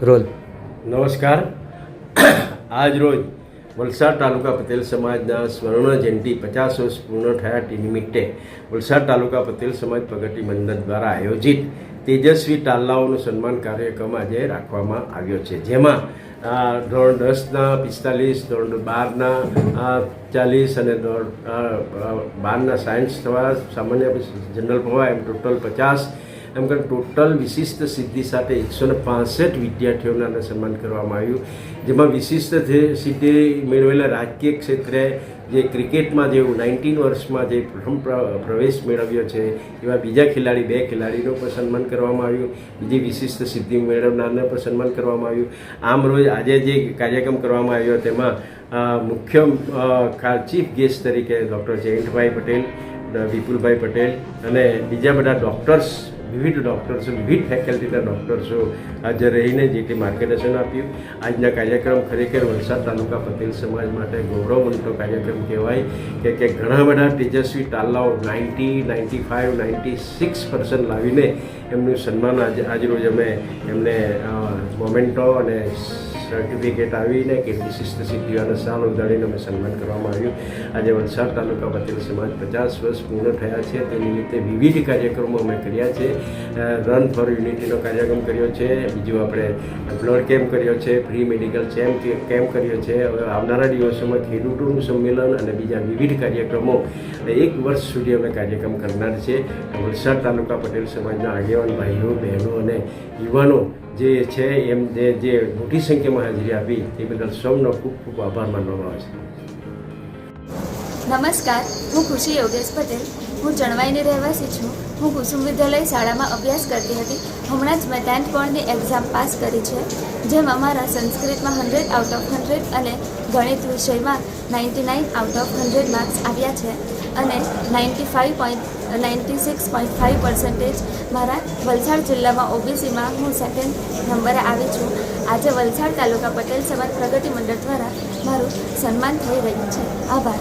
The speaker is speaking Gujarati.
રોલ. નમસ્કાર. આજ રોજ વલસાડ તાલુકા પટેલ સમાજના સ્વર્ણ જયંતિ પચાસ વર્ષ પૂર્ણ થયા નિમિત્તે વલસાડ તાલુકા પટેલ સમાજ પ્રગતિ મંડળ દ્વારા આયોજિત તેજસ્વી તાલાઓનું સન્માન કાર્યક્રમ આજે રાખવામાં આવ્યો છે. જેમાં ધોરણ દસના પિસ્તાલીસ, ધોરણ બારના ચાલીસ અને ધોરણ બારના સાયન્સ થવા, સામાન્ય જનરલ ભવા એમ ટોટલ પચાસ એમ કે ટોટલ વિશિષ્ટ સિદ્ધિ સાથે એકસો ને પાસઠ વિદ્યાર્થીઓના સન્માન કરવામાં આવ્યું. જેમાં વિશિષ્ટ સિદ્ધિ મેળવેલા રાજકીય ક્ષેત્રે જે ક્રિકેટમાં જે નાઇન્ટીન વર્ષમાં જે પ્રથમ પ્ર- પ્રવેશ મેળવ્યો છે, એવા બીજા ખેલાડી, બે ખેલાડીનું પણ સન્માન કરવામાં આવ્યું. બીજી વિશિષ્ટ સિદ્ધિ મેળવનારને પણ સન્માન કરવામાં આવ્યું. આમ રોજ આજે જે કાર્યક્રમ કરવામાં આવ્યો, તેમાં મુખ્ય ચીફ ગેસ્ટ તરીકે ડૉક્ટર જયંતભાઈ પટેલ વિપુલભાઈ પટેલ અને બીજા બધા ડૉક્ટર્સ, વિવિધ ડૉક્ટર્સો, વિવિધ ફેકલ્ટીના ડૉક્ટર્સો હાજર રહીને જે તે માર્ગદર્શન આપ્યું. આજના કાર્યક્રમ ખરેખર વલસાડ તાલુકા પટેલ સમાજ માટે ગૌરવવંતો કાર્યક્રમ કહેવાય કે કે ઘણા બધા તેજસ્વી તાલાઓ ninety ninety five, ninety six percent લાવીને એમનું સન્માન આજ, આજરોજ અમે એમને મોમેન્ટો અને સર્ટિફિકેટ આવીને કે વિશિષ્ટ સિદ્ધિઓના સાલ ઉગાડીને અમે સન્માન કરવામાં આવ્યું. આજે વલસાડ તાલુકા પટેલ સમાજ પચાસ વર્ષ પૂર્ણ થયા છે. તે નિમિત્તે વિવિધ કાર્યક્રમો અમે કર્યા છે. રન ફોર યુનિટીનો કાર્યક્રમ કર્યો છે. બીજું આપણે બ્લડ કેમ્પ કર્યો છે. ફ્રી મેડિકલ ચેમ્પ કેમ્પ કર્યો છે. હવે આવનારા દિવસોમાં ખેડૂતોનું સંમેલન અને બીજા વિવિધ કાર્યક્રમો. એક વર્ષ સુધી અમે કાર્યક્રમ કરનાર છે. વલસાડ તાલુકા પટેલ સમાજના આગેવાન ભાઈઓ, બહેનો અને યુવાનો જે છે એમ જે મોટી સંખ્યામાં હાજરી આપી, તે બદલ સૌનો ખૂબ ખૂબ આભાર માનવામાં આવે છે. નમસ્કાર, હું ખુશી યોગેશ પટેલ. હું ચણવાઈની રહેવાસી છું. હું કુસુમ વિદ્યાલય શાળામાં અભ્યાસ કરતી હતી. હમણાં જ મેં ટેન્થ બોર્ડની એક્ઝામ પાસ કરી છે, જેમાં મારા સંસ્કૃતમાં હંડ્રેડ આઉટ ઓફ હંડ્રેડ અને ગણિત વિષયમાં ninety nine out of hundred marks આવ્યા છે. અને ninety five point ninety six point five percentage મારા વલસાડ જિલ્લામાં ઓબીસીમાં હું સેકન્ડ નંબરે આવી છું. આજે વલસાડ તાલુકા પટેલ સમાજ પ્રગતિ મંડળ દ્વારા મારું સન્માન થઈ રહ્યું છે. આભાર.